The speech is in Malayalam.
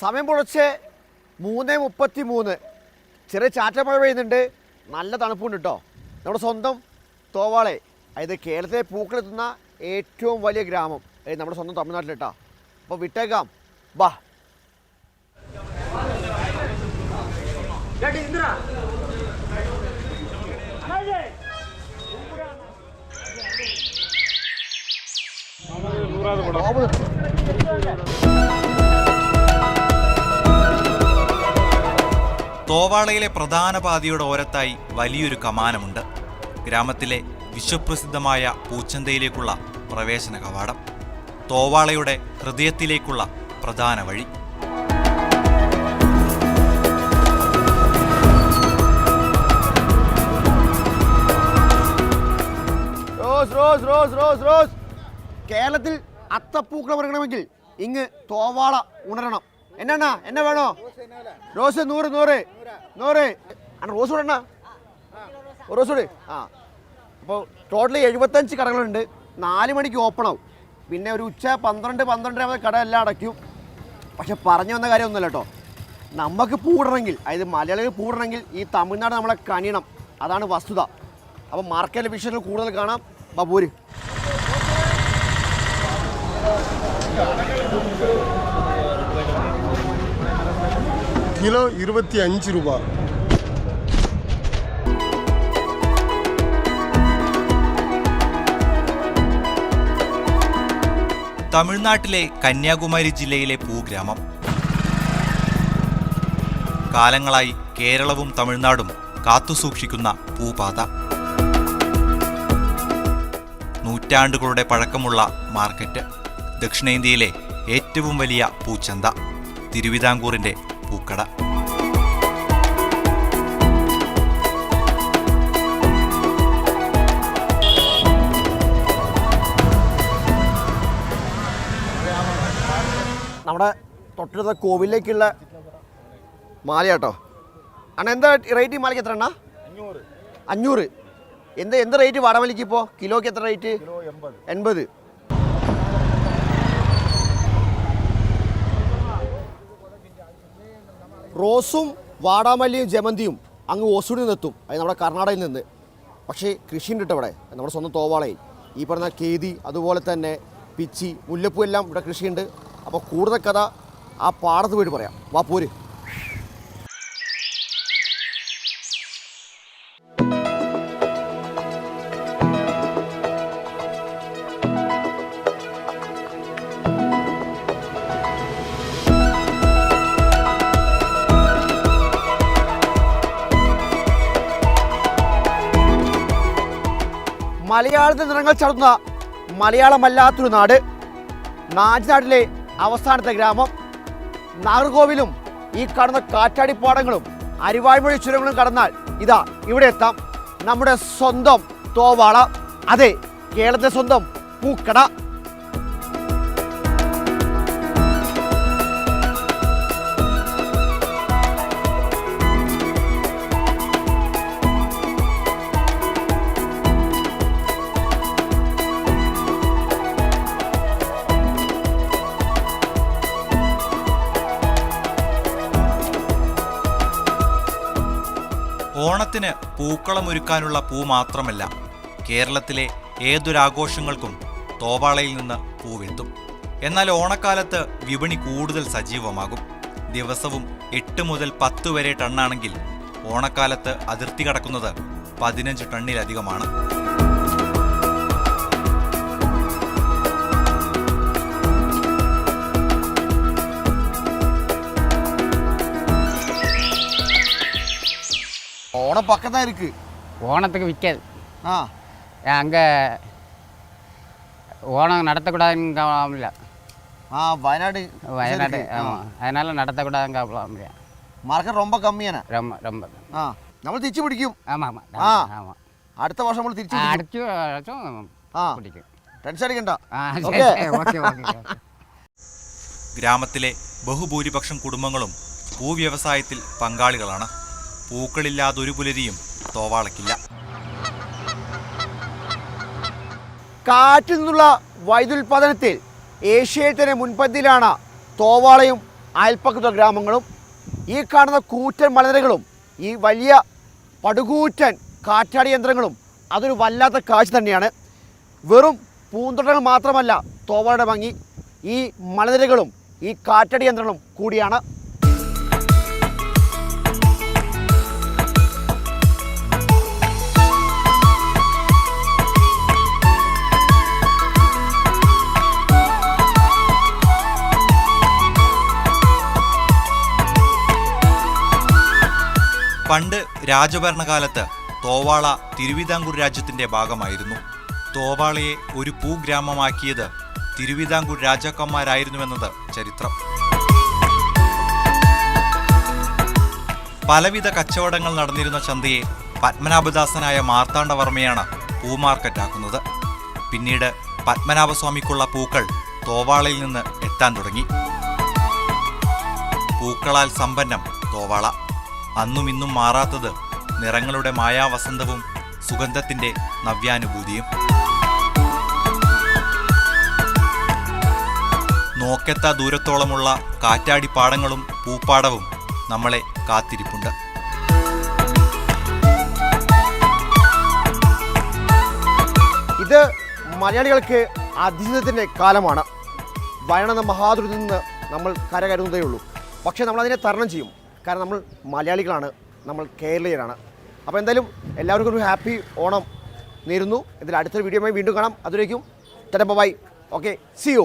സമയം പൊളിച്ച് മൂന്ന് മുപ്പത്തി മൂന്ന് ചെറിയ ചാറ്റമഴ പെയ്യുന്നുണ്ട്. നല്ല തണുപ്പുണ്ട് കേട്ടോ നമ്മുടെ സ്വന്തം തോവാളെ അതായത് കേരളത്തിലെ പൂക്കളെത്തുന്ന ഏറ്റവും വലിയ ഗ്രാമം. അതായത് നമ്മുടെ സ്വന്തം തമിഴ്നാട്ടിൽ കേട്ടോ അപ്പോൾ വിട്ടേക്കാം. ബാ. തോവാളയിലെ പ്രധാന പാതയുടെ ഓരത്തായി വലിയൊരു കമാനമുണ്ട്. ഗ്രാമത്തിലെ വിശ്വപ്രസിദ്ധമായ പൂച്ചന്തയിലേക്കുള്ള പ്രവേശന കവാടം തോവാളയുടെ ഹൃദയത്തിലേക്കുള്ള പ്രധാന വഴി. കേരളത്തിൽ അത്തപ്പൂക്കളം ഇറങ്ങണമെങ്കിൽ ഇങ്ങ് തോവാള ഉണരണം. എന്നാ എന്നെ വേണോ? റോസ് നൂറ് നൂറ് നൂറ്. റോസ് വിടണ റോസ് വിട് ആ. അപ്പോൾ ടോട്ടലി എഴുപത്തഞ്ച് കടകളുണ്ട്. നാല് മണിക്ക് ഓപ്പൺ ആവും. പിന്നെ ഒരു ഉച്ച പന്ത്രണ്ട് പന്ത്രണ്ടര മുതൽ കട എല്ലാം അടയ്ക്കും. പക്ഷെ പറഞ്ഞു വന്ന കാര്യമൊന്നുമല്ല കേട്ടോ. നമുക്ക് പൂടണമെങ്കിൽ അതായത് മലയാളികൾ പൂടണമെങ്കിൽ ഈ തമിഴ്നാട് നമ്മളെ കണിയണം അതാണ് വസ്തുത. അപ്പോൾ മാർക്കറ്റ് വിഷയങ്ങൾ കൂടുതൽ കാണാം. ബബൂര് കിലോ ഇരുപത്തി അഞ്ച് രൂപ. തമിഴ്നാട്ടിലെ കന്യാകുമാരി ജില്ലയിലെ പൂഗ്രാമം. കാലങ്ങളായി കേരളവും തമിഴ്നാടും കാത്തുസൂക്ഷിക്കുന്ന പൂപാത. നൂറ്റാണ്ടുകളുടെ പഴക്കമുള്ള മാർക്കറ്റ്. ദക്ഷിണേന്ത്യയിലെ ഏറ്റവും വലിയ പൂച്ചന്ത. തിരുവിതാംകൂറിന്റെ പൂക്കട. നമ്മുടെ തൊട്ടടുത്ത കോവിലേക്കുള്ള മാലയാട്ടോ. അണ്ണ എന്താ റേറ്റ് മാലയ്ക്ക് എത്ര എണ്ണ? അഞ്ഞൂറ്. എന്ത് എന്ത് റേറ്റ് വടമലിക്ക് ഇപ്പോൾ കിലോയ്ക്ക് എത്ര റേറ്റ് എൺപത്. റോസും വാടാമല്ലിയും ജമന്തിയും അങ്ങ് ഓസൂരിൽ നിന്നെത്തും. അത് നമ്മുടെ കർണാടകയിൽ നിന്ന്. പക്ഷേ കൃഷി ഉണ്ട് ഇവിടെ. നമ്മുടെ സ്വന്തം തോവാളയിൽ. ഈ പറഞ്ഞ കേതി അതുപോലെ തന്നെ പിച്ചി മുല്ലപ്പൂ എല്ലാം ഇവിടെ കൃഷിയുണ്ട്. അപ്പോൾ കൂടുതൽ കഥ ആ പാടത്ത് പോയിട്ട് പറയാം. വാ മലയാളത്തിൽ നിറങ്ങൾ ചടുന്ന മലയാളമല്ലാത്തൊരു നാട്. നാജിനാട്ടിലെ അവസാനത്തെ ഗ്രാമം. നാഗർകോവിലും ഈ കാണുന്ന കാറ്റാടിപ്പാടങ്ങളും അരിവാഴ്മൊഴി ചുരങ്ങളും കടന്നാൽ ഇതാ ഇവിടെ എത്താം. നമ്മുടെ സ്വന്തം തോവാള. അതെ കേരളത്തിലെ സ്വന്തം പൂക്കട. ഓണത്തിന് പൂക്കളമൊരുക്കാനുള്ള പൂ മാത്രമല്ല കേരളത്തിലെ ഏതൊരാഘോഷങ്ങൾക്കും തോവാളയിൽ നിന്ന് പൂവെത്തും എന്നാൽ ഓണക്കാലത്ത് വിപണി കൂടുതൽ സജീവമാകും. ദിവസവും എട്ട് മുതൽ പത്ത് വരെ ടണ്ണാണെങ്കിൽ ഓണക്കാലത്ത് അതിർത്തി കടക്കുന്നത് പതിനഞ്ച് ടണ്ണിലധികമാണ്. ഓണം പക്കത്താ இருக்கு ஓணத்துக்கு விற்காது ஆ அங்கே ஓணம் நடத்தக்கூடாதுன்னு இல்லை ஆ வயநாடு வயநாடு ஆமாம் அதனால் நடத்தக்கூடாதுங்க முடியாது മാർക്കറ്റ് ரொம்ப കമ്മിയാണ് ரொம்ப ரொம்ப ആ നമ്മൾ തിരിച്ചു പിടിക്കും ஆமாம் ஆமாம் ஆ. ஆமாம் അടുത്ത വർഷം നമ്മൾ തിരിച്ചു പിടിക്കും. அடிச்சு அடிச்சும் ആ பிடிக்கும் ടെൻഷൻ അടിക്കണ്ട ஆ ஓகே. சரி ஓகே ஓகே ഗ്രാമത്തിലെ ബഹുഭൂരിപക്ഷം കുടുംബങ്ങളും പൂവ്യവസായത്തിൽ പങ്കാളികളാണ് പൂക്കളില്ലാതൊരു പുലരിയും തോവാളക്കില്ല കാറ്റിൽ നിന്നുള്ള വൈദ്യുൽപാദനത്തിൽ ഏഷ്യയിൽ തന്നെ മുൻപന്തിയിലാണ് തോവാളയും അയൽപ്പക്കത്തെ ഗ്രാമങ്ങളും ഈ കാണുന്ന കൂറ്റൻ മലനിരകളും ഈ വലിയ പടുകൂറ്റൻ കാറ്റാടി യന്ത്രങ്ങളും അതൊരു വല്ലാത്ത കാഴ്ച തന്നെയാണ്. വെറും പൂന്തോട്ടങ്ങൾ മാത്രമല്ല തോവാളയുടെ ഭംഗി ഈ മലനിരകളും ഈ കാറ്റടി യന്ത്രങ്ങളും കൂടിയാണ്. പണ്ട് രാജഭരണകാലത്ത് തോവാള തിരുവിതാംകൂർ രാജ്യത്തിന്റെ ഭാഗമായിരുന്നു. തോവാളയെ ഒരു ഭൂഗ്രാമമാക്കിയത് തിരുവിതാംകൂർ രാജാക്കന്മാരായിരുന്നുവെന്നത് ചരിത്രം. പലവിധ കച്ചവടങ്ങൾ നടന്നിരുന്ന ചന്തയെ പത്മനാഭദാസനായ മാർത്താണ്ഡവർമ്മയാണ് പൂമാർക്കറ്റാക്കുന്നത്. പിന്നീട് പത്മനാഭസ്വാമിക്കുള്ള പൂക്കൾ തോവാളയിൽ നിന്ന് എത്താൻ തുടങ്ങി. പൂക്കളാൽ സമ്പന്നം തോവാള. അന്നും ഇന്നും മാറാത്തത് നിറങ്ങളുടെ മായാവസന്തവും സുഗന്ധത്തിന്റെ നവ്യാനുഭൂതിയും. നോക്കെത്താ ദൂരത്തോളമുള്ള കാറ്റാടിപ്പാടങ്ങളും പൂപ്പാടവും നമ്മളെ കാത്തിരിപ്പുണ്ട്. ഇത് മലയാളികൾക്ക് അതിജീവിതത്തിന്റെ കാലമാണ്. വയണെന്ന മഹാദുരിതത്തിൽ നിന്ന് നമ്മൾ കരകരുന്നതേ ഉള്ളൂ പക്ഷേ നമ്മൾ അതിനെ തരണം ചെയ്യും. കാരണം നമ്മൾ മലയാളികളാണ് നമ്മൾ കേരളീയരാണ്. അപ്പോൾ എന്തായാലും എല്ലാവർക്കും ഒരു ഹാപ്പി ഓണം നേരുന്നു. ഇതിൽ അടുത്തൊരു വീഡിയോയുമായി വീണ്ടും കാണാം. അതിലേക്കും ബൈ ഓക്കെ സി യു